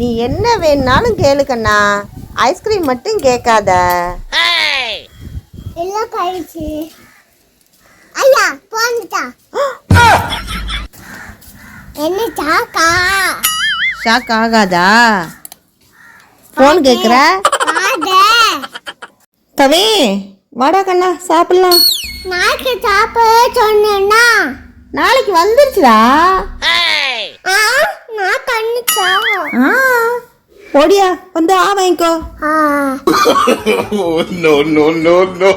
நீ என்ன வேணும்னாலும் கேளு கண்ணா ஐஸ்கிரீம் மட்டும் கேட்காத. எல்லாம் கழிச்சு ஐயா போந்துட்டா. என்ன சாக்கா ஷாக் ஆகாதா? ஃபோன் கேட்குற காதே கவி வாடா கண்ணா சாப்பிடலாம். நாக்கு சாப்பிட சொன்னேன்னா. நாளைக்கு வந்துருச்சுடா. ஆ நான் கண்ணுச்சா? ஆ. ஓடியா வந்து ஆ வாங்கிக்கோ. ஆ. Oh, no, no, no, no.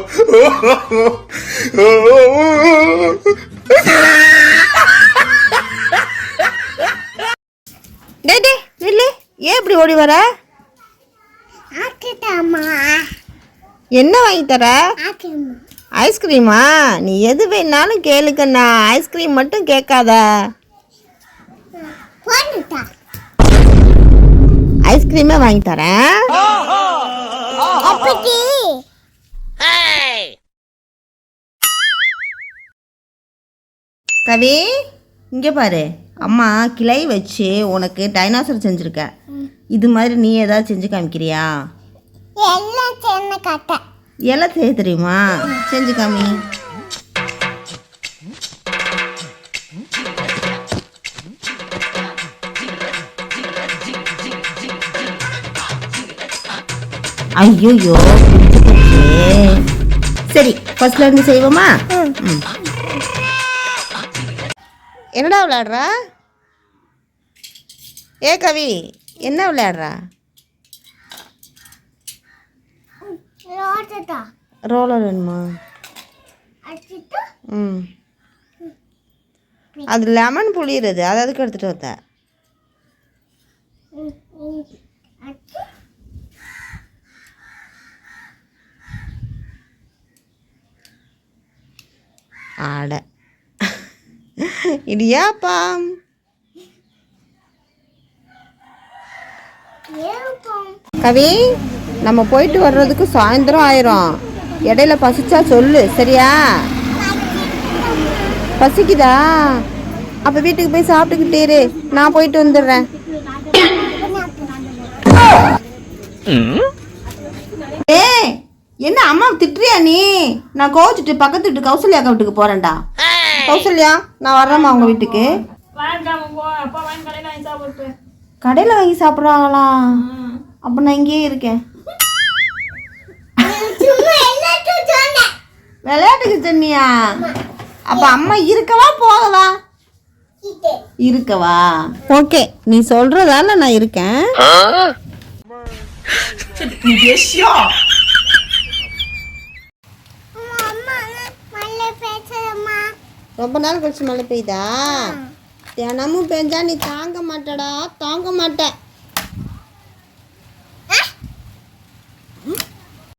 டே டே நில்லு ஏன் இப்படி ஓடி வர? என்ன வாங்கி தர? ஐஸ்கிரீமா? நீ எது வேணாலும் கேளுக்கண்ணா. ஐஸ்கிரீம் மட்டும் கேட்காத. ஐஸ்கிரீமே வாங்கி தரேன். கவி இங்கே பாரு. அம்மா கிளை வச்சு உனக்கு டைனாசர் செஞ்சுருக்க. இது மாதிரி நீ ஏதாவது செஞ்சு காமிக்கிறியா? எல்லாம் செய்ய தெரியுமா? செஞ்சு காமி. ஐயோயோ சரி ஃபர்ஸ்ட்ல இருந்து செய்வோமா. என்னடா விளையாடுறா? ஏ கவி என்ன விளையாடுறா? ரோலர் வேணுமா? ம். அது லெமன் புளியுறது அதை அதுக்கு எடுத்துகிட்டு வந்த ம், ம், அடிச்சு ஆட. இடியாப்பம் ஏப்பம் கவி நம்ம போயிட்டு வர்றதுக்கு சாயந்தரம் ஆயிரும். இடையில பசிச்சா சொல்லு சரியா? பசிக்குதா? அப்போ வீட்டுக்கு போய் சாப்பிட்டுக்கிட்டே நான் போயிட்டு வந்துடுறேன். ஏய் என்ன அம்மா திட்டுறியா நீ? நான் கோவச்சிட்டு பக்கத்து வீட்டு கௌசல்யா அக்கா வீட்டுக்கு போறேன்டா. கௌசல்யா நான் வர்றேம்மா உங்க வீட்டுக்கு. கடையில் வாங்கி சாப்பிட்டு கடையில் வாங்கி சாப்பிட்றாங்களா? அப்போ நான் இங்கேயே இருக்கேன். விளையாட்டுக்கு சொன்னியா? அப்ப அம்மா இருக்கவா போகவா? இருக்கவா? ஓகே நீ சொல்றதால நான் இருக்கேன் அம்மா அம்மா மல்ல பேசுறம்மா ரொம்ப நாள் கழிச்சு மழை பெய்யுதா? தினமும் பெஞ்சா நீ தாங்க மாட்டடா தாங்க மாட்ட.